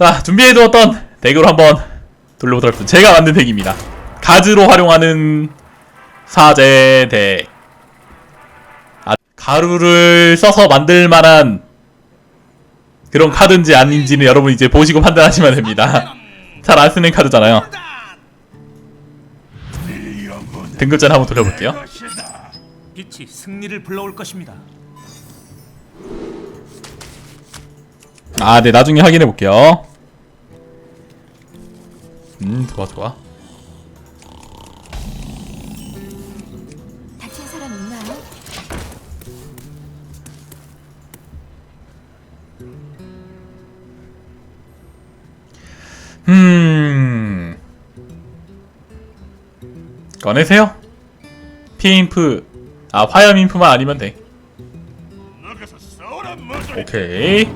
자 준비해두었던 덱으로 한번 돌려보도록 하겠습니다. 제가 만든 덱입니다. 가즈로 활용하는 사제 덱. 아, 가루를 써서 만들 만한 그런 카드인지 아닌지는 여러분 이제 보시고 판단하시면 됩니다. 잘 안 쓰는 카드잖아요. 등급전 한번 돌려볼게요. 빛이 승리를 불러올 것입니다. 아, 네, 나중에 확인해 볼게요. 음, 좋아, 좋아. 다친 사람 있나요? 음. 꺼내세요. 피임프, 아, 화염 인프만 아니면 돼. 오케이.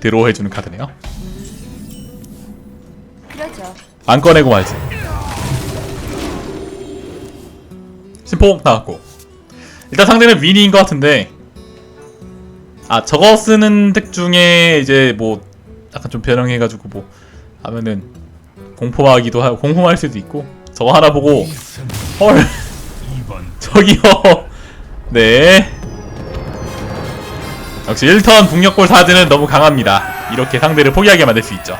드로우 해주는 카드네요. 안 꺼내고 말지. 심포 나왔고. 일단 상대는 위니인 것 같은데. 아 저거 쓰는 덱 중에 이제 뭐 약간 좀 변형해가지고 뭐 하면은 공포하기도 하고 공포할 수도 있고 저거 하나 보고 헐 저기요 네 역시 1턴 북녘골 사드는 너무 강합니다 이렇게 상대를 포기하게 만들 수 있죠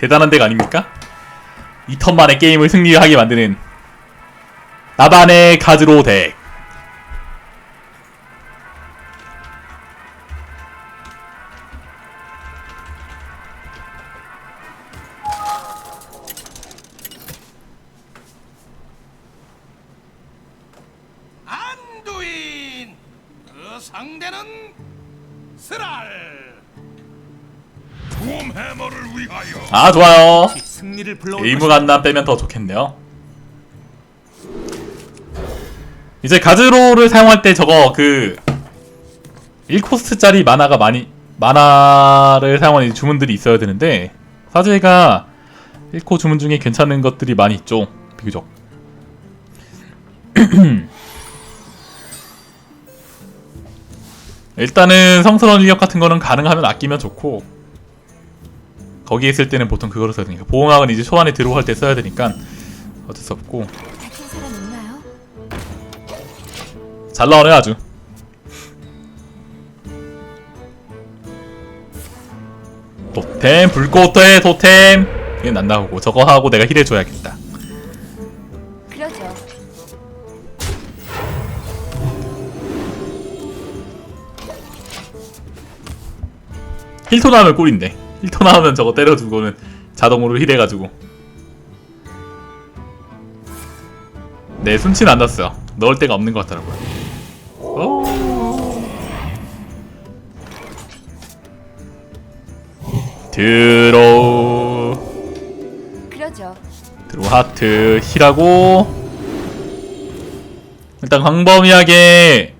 대단한 덱 아닙니까? 2턴 만에 게임을 승리하게 만드는 나반의 가즈로 덱 아 좋아요. 승리를 에이무. 간난 빼면 더 좋겠네요. 이제 가즈로를 사용할 때 저거 그 1코스트짜리 만화가 많이 만화를 사용하는 주문들이 있어야 되는데 사제가 1코 주문 중에 괜찮은 것들이 많이 있죠. 비교적. 일단은 성스러운 인력 같은 거는 가능하면 아끼면 좋고 거기에 있을 때는 보통 그거를 써야 되니까. 보호막은 이제 초반에 들어갈 때 써야 되니까 어쩔 수 없고. 다친 사람 있나요? 잘 나오네 아주. 토템 불꽃의 토템. 이건 안 나오고 저거 하고 내가 힐 해줘야겠다. 그러죠. 힐토 나오면 꿀인데 힐토 나오면 저거 때려주고는 자동으로 힐 해가지고. 네 순치는 안 났어요 넣을 데가 없는 것 같더라고요. 오. 들어 그러죠. 드로 하트 힐하고. 일단 광범위하게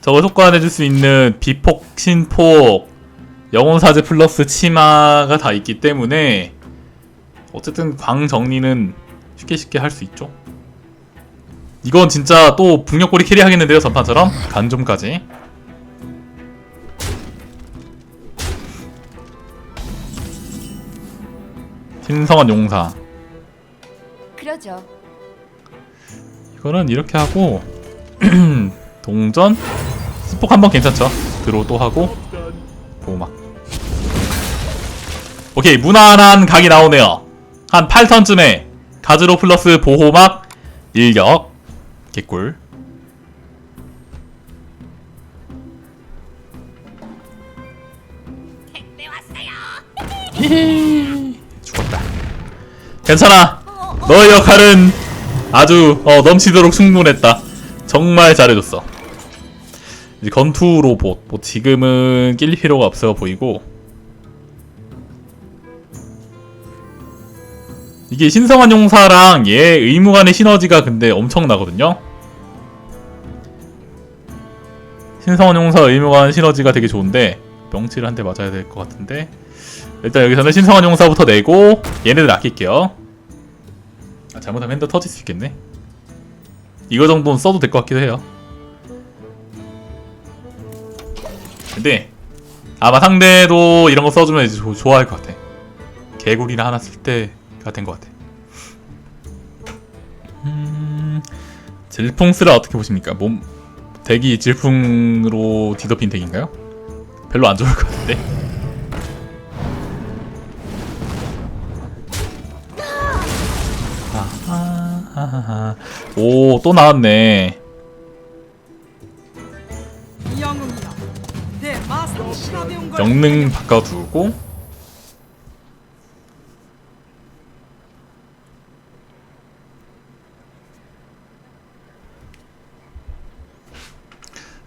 저거 효과 내줄 수 있는 비폭, 신폭, 영혼사제 플러스 치마가 다 있기 때문에 어쨌든 광 정리는 쉽게 쉽게 할 수 있죠. 이건 진짜 또 북녘골이 캐리하겠는데요 전판처럼 간좀까지 신성한 용사 그러죠. 이거는 이렇게 하고 동전 스폭 한번 괜찮죠? 드로우 또 하고 보호막 오케이 무난한 각이 나오네요. 한 8턴쯤에 가즈로 플러스 보호막 일격. 개꿀. 히히. 죽었다. 괜찮아. 너의 역할은 아주 어, 넘치도록 충분했다. 정말 잘해줬어. 이제 건투 로봇. 뭐 지금은 낄 필요가 없어 보이고 이게 신성한 용사랑 얘 의무 간의 시너지가 근데 엄청나거든요. 신성한 용사 의무 간 시너지가 되게 좋은데 명치를 한 대 맞아야 될 것 같은데 일단 여기서는 신성한 용사부터 내고 얘네들 아낄게요. 아, 잘못하면 핸더 터질 수 있겠네. 이거 정도는 써도 될 것 같기도 해요. 근데 아마 상대도 이런 거 써주면 이제 조- 좋아할 것 같아. 개구리나 하나 쓸 때 가 된 것 같아. 음, 질풍스를 어떻게 보십니까? 몸 덱이 질풍으로 뒤덮인 덱인가요? 별로 안 좋을 것 같은데. 아하하하. 오, 또 나왔네. 영능 바꿔두고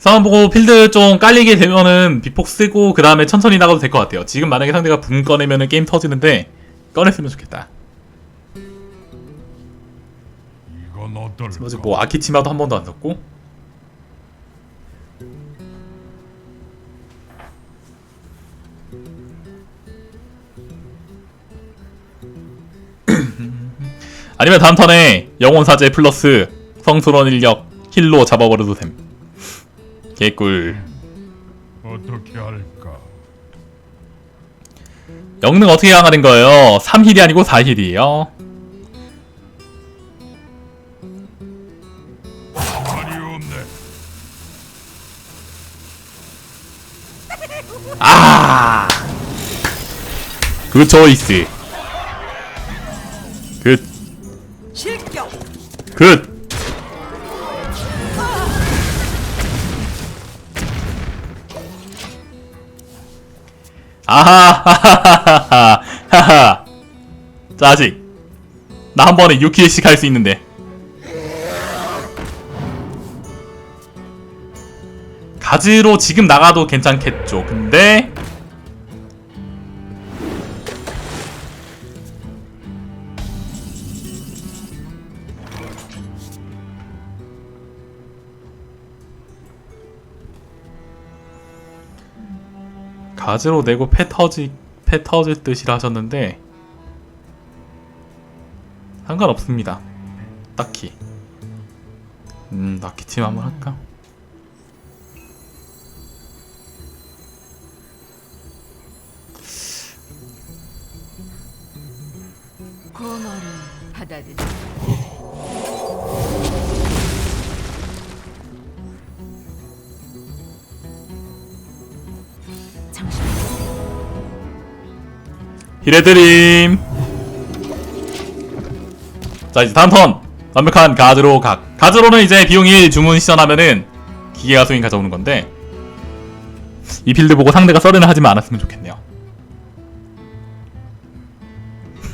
상황 보고 필드 좀 깔리게 되면은 비폭 쓰고 그 다음에 천천히 나가도 될 것 같아요. 지금 만약에 상대가 붕 꺼내면은 게임 터지는데 꺼냈으면 좋겠다. 뭐지 뭐 아키치마도 한 번도 안 썼고 아니면 다음 턴에 영혼 사제 플러스 성스러운 인력 힐로 잡아버려도 됨 개꿀 어떻게 할까? 영능 어떻게 강화된 거예요? 3힐이 아니고 4힐이에요 말이 없네. 아! 그 초이스 굿 실격 굿! 아하하하하하 하하 짜식 나한 번에 6킬씩 할 수 있는데. 가지로 지금 나가도 괜찮겠죠. 근데 가지로 내고 패 터지 패 터질 듯이라 하셨는데 상관없습니다. 딱히. 음, 나키 팀 한번 할까? 히레드림. 자 이제 다음 턴 완벽한 가즈로 각. 가즈로는 이제 비용 1 주문 시전하면은 기계가 수인 가져오는 건데 이 필드 보고 상대가 썰이나 하지만 않았으면 좋겠네요.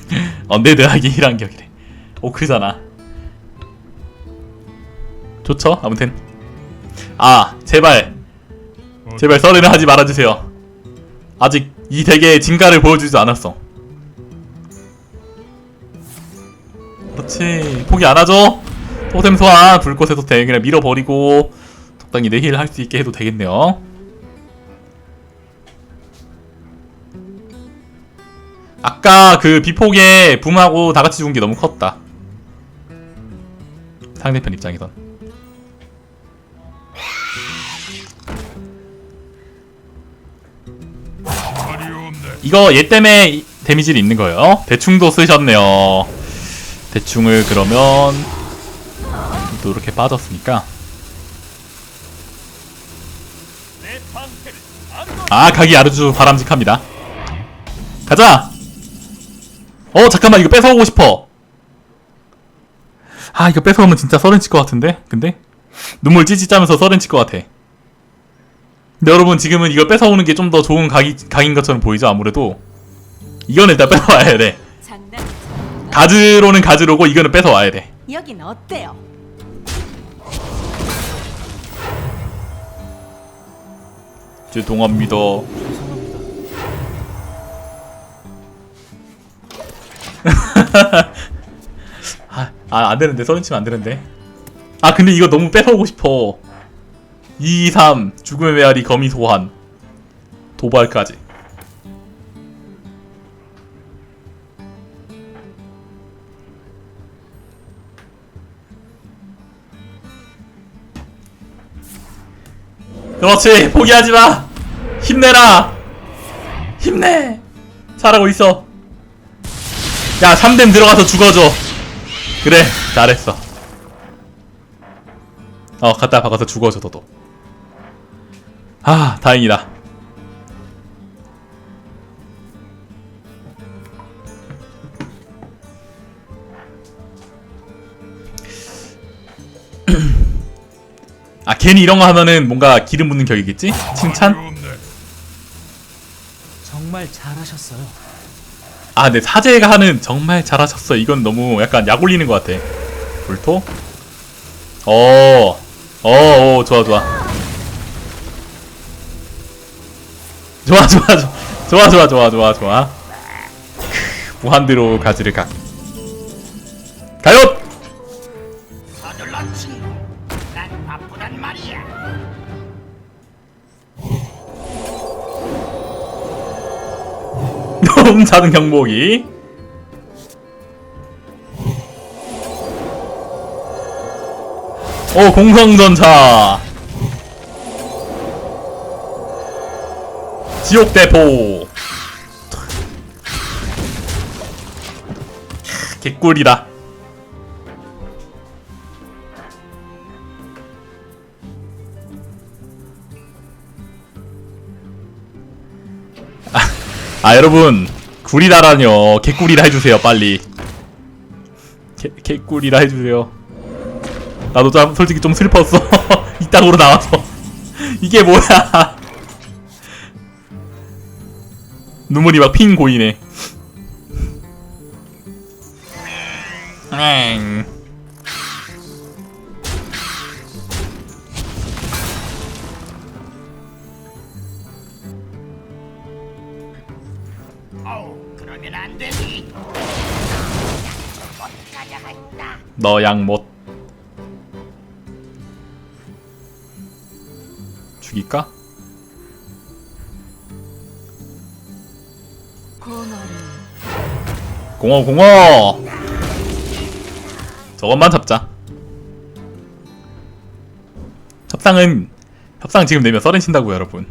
언데드 하기 1한 격이래. 오크잖아. 좋죠? 아무튼 아 제발 제발 썰이나 하지 말아주세요. 아직 이 덱의 진가를 보여주지 않았어. 그렇지. 포기 안 하죠? 토템 소환, 불꽃의 토템 그냥 밀어버리고 적당히 내힐 할 수 있게 해도 되겠네요. 아까 그 비폭에 붐하고 다 같이 죽은 게 너무 컸다. 상대편 입장에선. 이거 얘 때문에 이- 데미지를 입는 거예요. 대충도 쓰셨네요. 대충을 그러면 또 이렇게 빠졌으니까 아 각이 아주 바람직합니다. 가자. 어 잠깐만 이거 뺏어오고 싶어. 아 이거 뺏어오면 진짜 썰은 칠것 같은데. 근데 눈물 찌찌 짜면서 썰은 칠것 같아. 근데 여러분 지금은 이거 뺏어오는 게 좀 더 좋은 각이, 각인 것처럼 보이죠? 아무래도 이거는 일단 뺏어와야 돼. 가즈로는 가즈로고 이거는 뺏어와야 돼. 여긴 어때요? 죄송합니다. 아, 아 안되는데. 서른 치면 안되는데. 아 근데 이거 너무 뺏어오고 싶어 2, 3 죽음의 메아리 거미 소환. 도발까지. 그렇지 포기하지마. 힘내라. 힘내. 잘하고 있어. 야 3댐 들어가서 죽어줘. 그래 잘했어. 어 갖다 박아서 죽어줘 너도. 아 다행이다 아 괜히 이런 거 하면은 뭔가 기름 붓는 격이겠지? 칭찬? 정말 잘하셨어요. 아, 네 사제가 하는 정말 잘하셨어. 이건 너무 약간 약 올리는 것 같아. 불토? 어, 어, 어, 좋아, 좋아. 좋아, 좋아, 좋아, 좋아, 좋아, 좋아, 좋아, 무한대로 가지를 각. 가요! 너무 작은 경보기. 오, 공성전차. 지옥 대포. 개꿀이다. 아 여러분. 꿀이라라뇨. 개꿀이라 해주세요 빨리. 개, 개꿀이라 해주세요. 나도 참 솔직히 좀 슬펐어. 이땅으로 나와서. 이게 뭐야 눈물이 막 핑 고이네 엥. 어우, 그러면 안 되지. 못 가져갔다. 너 양못 죽일까? 공어 공어 저것만 잡자. 협상은 협상 지금 내면 서렌 친다고요 여러분.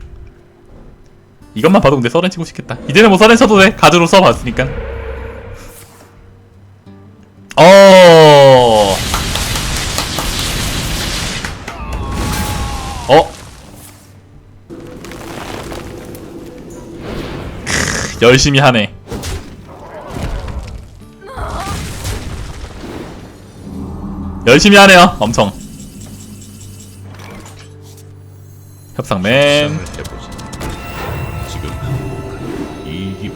이것만 봐도 근데 서렌 치고 싶겠다. 이제는 뭐 서렌 쳐도 돼. 가즈로 써봤으니까 열심히 하네 열심히 하네요 엄청 협상맨. 지금 이익이.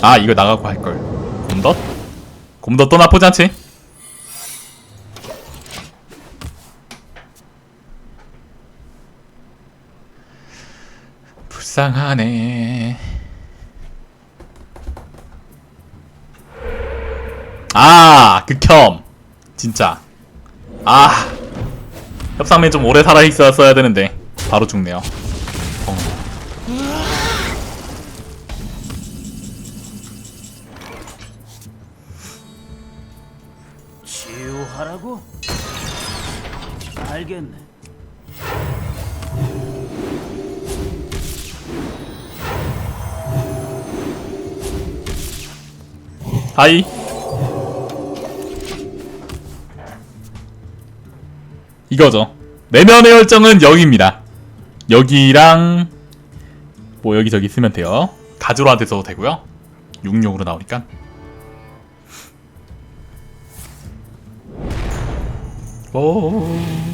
아 이거 나가고 할걸 곰덧? 곰덧 또 나쁘지 않지? 불쌍하네 아 극혐 진짜 아 협상맨 좀 오래 살아있었어야 되는데 바로 죽네요 어. 치유하라고? 알겠네. 하이 이거죠 내면의 열정은 여기입니다 여기랑 뭐 여기저기 쓰면 돼요 가즈로한테 써도 되고요 6용으로 나오니까 오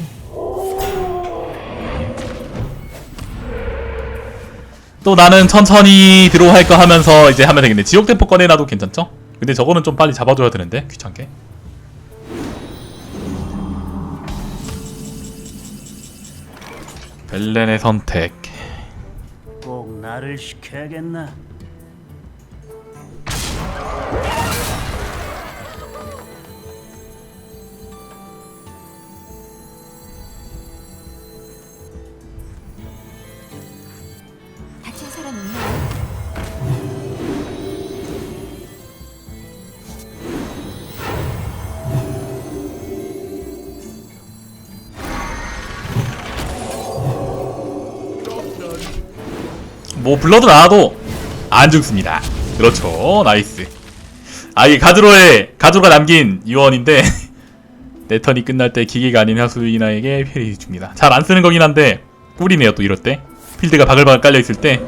또 나는 천천히 거 하면서 이제 하면 되겠네. 지옥 대포 꺼내놔도 괜찮죠? 근데 저거는 좀 빨리 잡아줘야 되는데 귀찮게. 벨렌의 선택. 꼭 나를 시켜야겠나? 뭐 블러드 나와도 안 죽습니다. 그렇죠. 나이스. 아 이게 가드로의 가드로가 남긴 유언인데 내 턴이 끝날 때 기계가 아닌 하수인아에게 피해를 줍니다. 잘 안 쓰는 거긴 한데 꿀이네요 또 이럴 때 필드가 바글바글 깔려 있을 때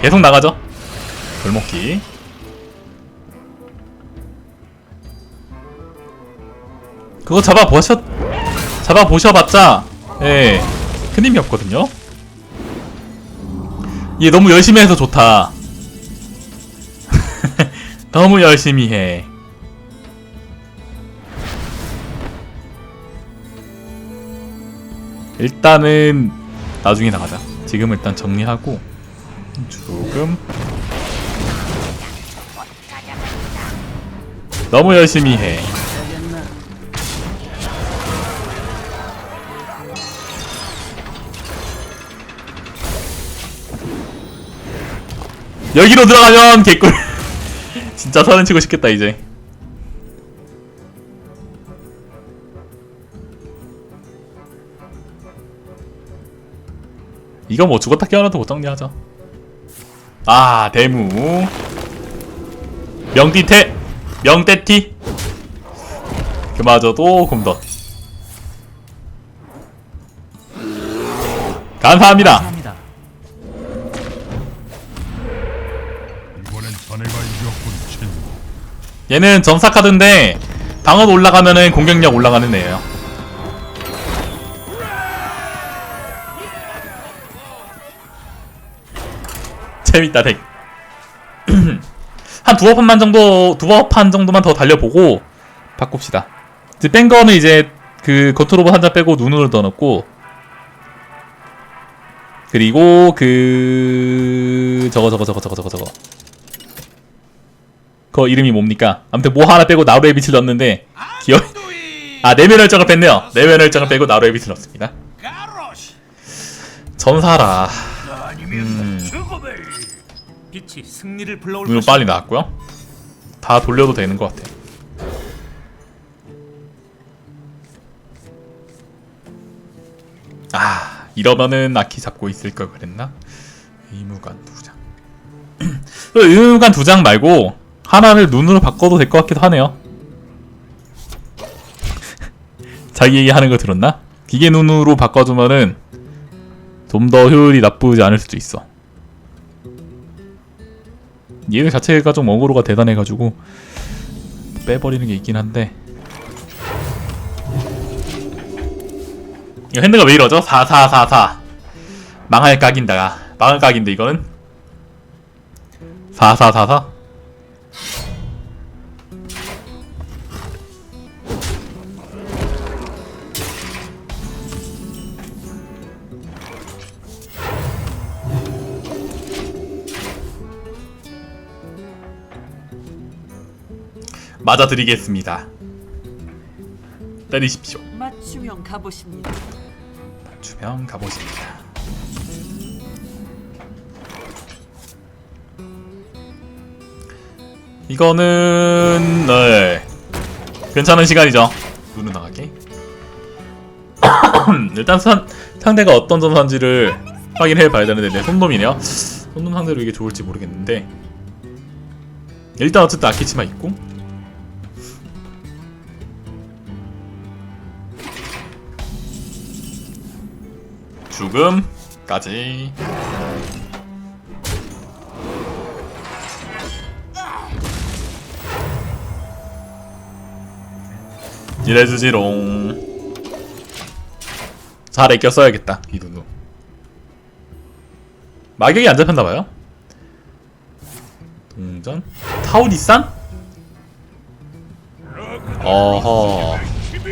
계속 나가죠. 골목기. 그거 잡아 보셨 잡아 보셔봤자 예 큰 힘이 없거든요. 얘 너무 열심히 해서 좋다. 너무 열심히 해. 일단은 나중에 나가자. 지금 일단 정리하고 조금 너무 열심히 해. 여기로 들어가면 개꿀. 진짜 서른 치고 싶겠다 이제. 이거 뭐 죽었다 깨어나도 못 정리하죠. 아 대무 명띠태 명떼티 그마저도 곰덧 감사합니다. 얘는 전사 카드인데 방어도 올라가면은 공격력 올라가는 애예요. 재밌다 덱. 한 두어 판만 정도 두어 판 정도만 더 달려보고 바꿉시다. 이제 뺀 거는 이제 그 건트로버 한장 빼고 눈으로 더 넣고 그리고 그 저거 저거 저거 저거 저거 저거 그 이름이 뭡니까? 아무튼 뭐 하나 빼고 나루의 빛을 넣었는데 기억 아 내면 열정을 뺐네요. 내면 열정을 빼고 나루의 빛을 넣었습니다. 전사라 죽음을 빛이 승리를 불러올 것이다. 빨리 나왔고요. 다 돌려도 되는 것 같아. 아 이러면은 아키 잡고 있을 걸 그랬나? 의무관 두 장. 그 의무관 두 장 말고 하나를 눈으로 바꿔도 될 것 같기도 하네요. 자기 얘기하는 거 들었나? 기계 눈으로 바꿔주면은 좀 더 효율이 나쁘지 않을 수도 있어. 얘 자체가 좀 어그로가 대단해가지고 빼버리는 게 있긴 한데 이거 핸드가 왜 이러죠? 4444 망할 각인다가 망할 각인데 이거는 4444 맞아드리겠습니다 때리십시오 맞춤형 가보십니다. 주명 가보십니다. 이거는 네 괜찮은 시간이죠. 눈은 나가기. 일단 선, 상대가 어떤 전사인지를 확인해 봐야 되는데 내 손놈이네요. 손놈 상대로 이게 좋을지 모르겠는데 일단 어쨌든 아키치마 있고 죽음까지. 이래주지롱. 잘 애껴 써야겠다 이 눈으로 마격이 안 잡혔나봐요? 동전? 타우디산? 어허. 힘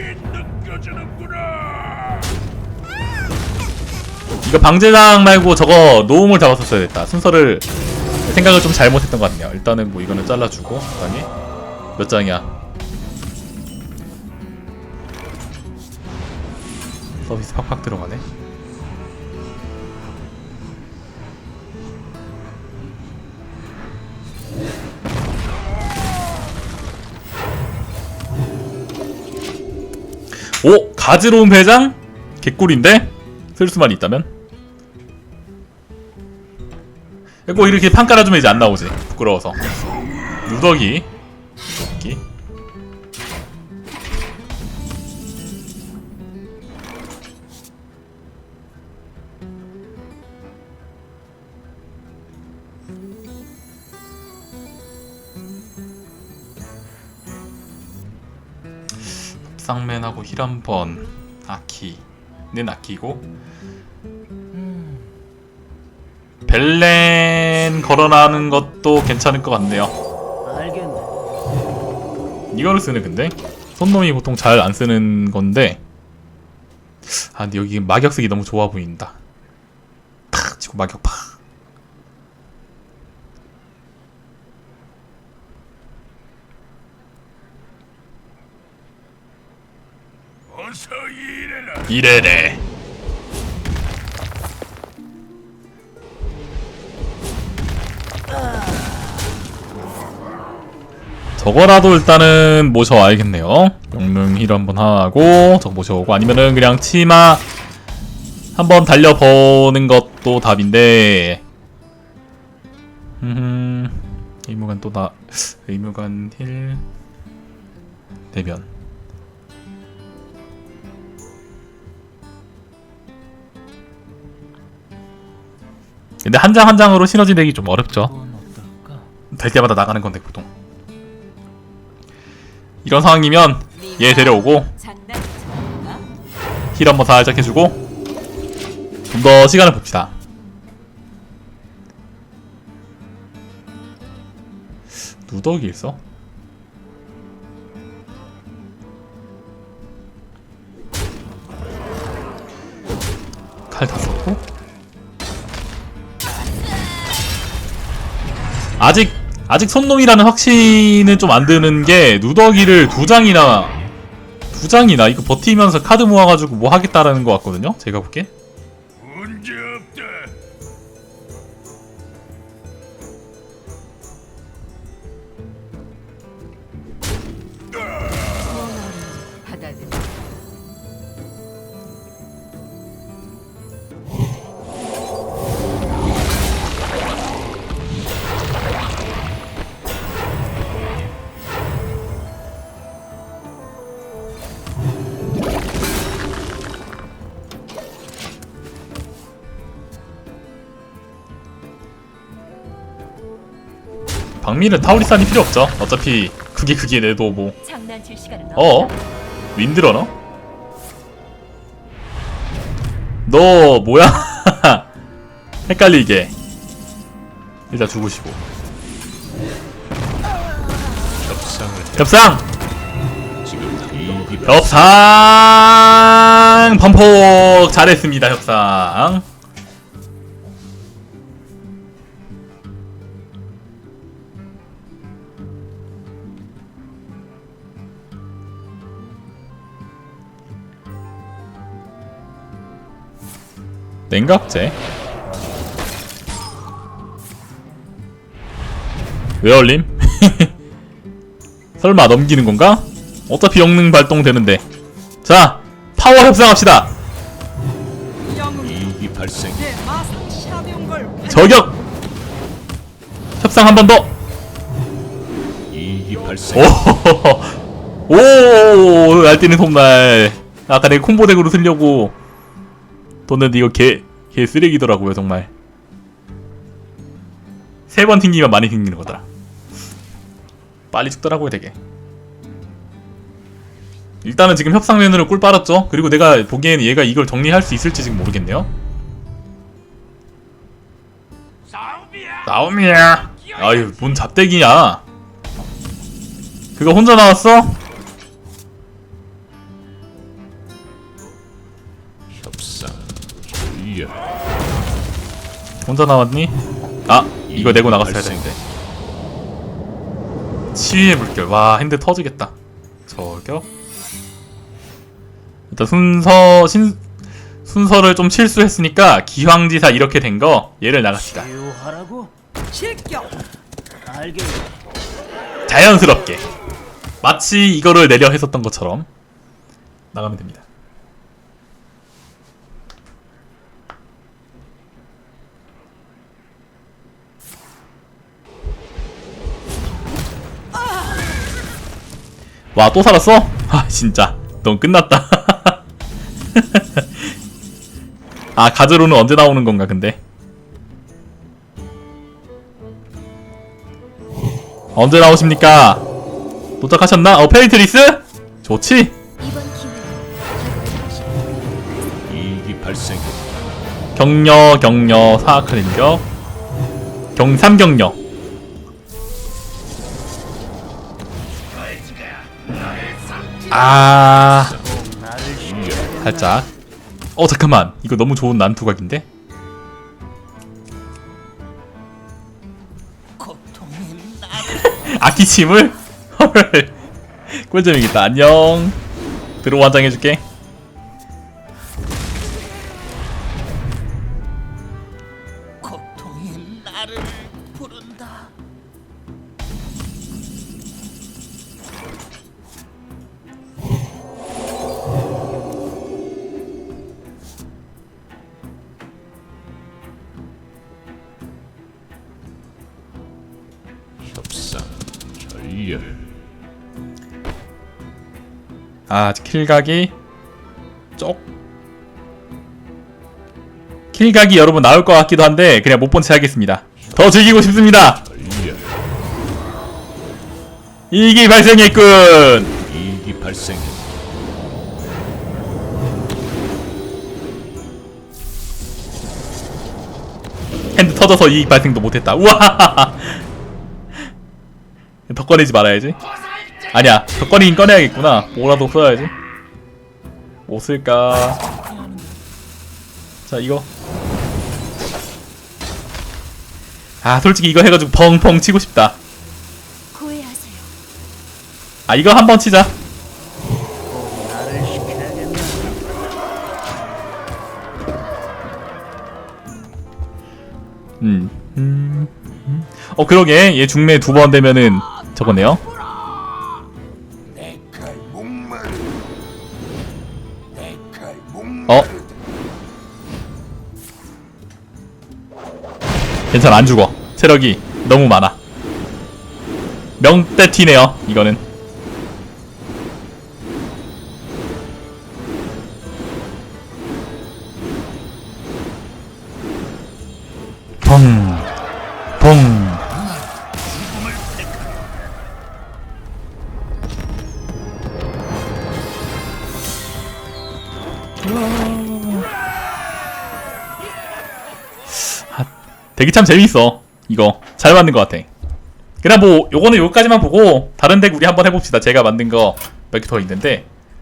이거 방제장 말고 저거 노움을 잡았었어야 됐다. 순서를 생각을 좀 잘못했던 것 같네요. 일단은 뭐 이거는 잘라주고 적당히 몇 장이야? 서비스 팍팍 들어가네. 오 가지로운 회장 개꿀인데 쓸 수만 있다면 꼭 이렇게 판 깔아주면 이제 안 나오지. 부끄러워서. 누더기 누더기. 쌍맨하고 힐 한번 아키는 아끼고. 벨렌 걸어나는 것도 괜찮을 것 같네요. 알겠네. 이거를 쓰네 근데? 손놈이 보통 잘 안 쓰는 건데. 아 근데 여기 마격 쓰기 너무 좋아 보인다. 팍 치고 마격 팍. 이래래 저거라도 일단은 모셔와야겠네요. 영능 힐 한번 하고 저거 모셔오고 아니면은 그냥 치마 한번 달려보는 것도 답인데. 음 의무관 또 나 의무관 힐 대변. 근데 한 장한 장으로 시너지 내기 좀 어렵죠. 될 때마다 나가는 건데 보통. 이런 상황이면 얘 데려오고. 힐 한번 살짝 해주고 좀 더 시간을 봅시다. 누더기 있어? 칼 다 썼고 아직 아직 손놈이라는 확신은 좀 안 드는 게 누더기를 두 장이나 두 장이나 이거 버티면서 카드 모아가지고 뭐 하겠다라는 것 같거든요. 제가 볼게. 박미는 타우리산이 필요 없죠. 어차피 그게 그게 내도 뭐. 장난칠 시간은 어? 윈드러너? 너 뭐야? 헷갈리게. 일단 죽으시고. 협상! 협상! 반폭! 잘했습니다, 협상. 냉각제? 왜 얼림? 설마 넘기는 건가? 어차피 영능 발동되는데. 자, 파워 협상합시다. 이기 발생 저격! 협상 한 번 더! 이기 발생 오! 오! 날뛰는 솜날. 아까 내가 콤보 덱으로 쓰려고 뒀는데 이거 개, 개 쓰레기더라고요, 정말. 세 번 튕기면 많이 튕기는 거더라. 빨리 죽더라고요, 되게. 일단은 지금 협상면으로 꿀 빨았죠? 그리고 내가 보기에는 얘가 이걸 정리할 수 있을지 지금 모르겠네요. 나옴이야. 아유, 뭔 잡대기냐. 그거 혼자 나왔어? 이야 혼자 나왔니? 아, 이거 내고 나갔어야. 되는데. 치유의 물결. 와, 핸드 터지겠다. 저격. 일단 순서, 신, 순서를 좀 실수했으니까 기황지사 이렇게 된 거 얘를 나갑시다. 실격. 자연스럽게. 마치 이거를 내려 했었던 것처럼 나가면 됩니다. 와 또 살았어? 아 진짜 넌 끝났다 아 가즈로는 언제 나오는 건가 근데 언제 나오십니까? 도착하셨나? 어 페리트리스? 좋지? 이기 발생. 격려 격려 사악한 인격 경삼격려 아. 살짝. 어 잠깐만. 이거 너무 좋은 난투각인데? 아키침을? 헐. 꿀잼이겠다. 안녕. 들어 완장해줄게 아 킬각이 쪽? 킬각이 여러분 나올 것 같기도 한데 그냥 못 본 채 하겠습니다. 더 즐기고 싶습니다. 이기 발생했군 이기 발생. 핸드 터져서 이익 발생도 못했다. 우와! 더 꺼내지 말아야지 아니야 더 꺼내긴 꺼내야겠구나 뭐라도 써야지 뭐 쓸까 자 이거 아 솔직히 이거 해가지고 펑펑 치고 싶다. 아 이거 한 번 치자 나를 시켜야겠나? 음. 음. 음. 어 그러게 얘 중매 두 번 되면은 저거네요 괜찮아 안 죽어. 체력이 너무 많아. 명대 티네요 이거는 참 재밌어. 이거. 잘 만든 것 같아. 그냥 뭐 요거는 요까지만 보고 다른 덱 우리 한번 해봅시다. 제가 만든 거 몇 개 더 있는데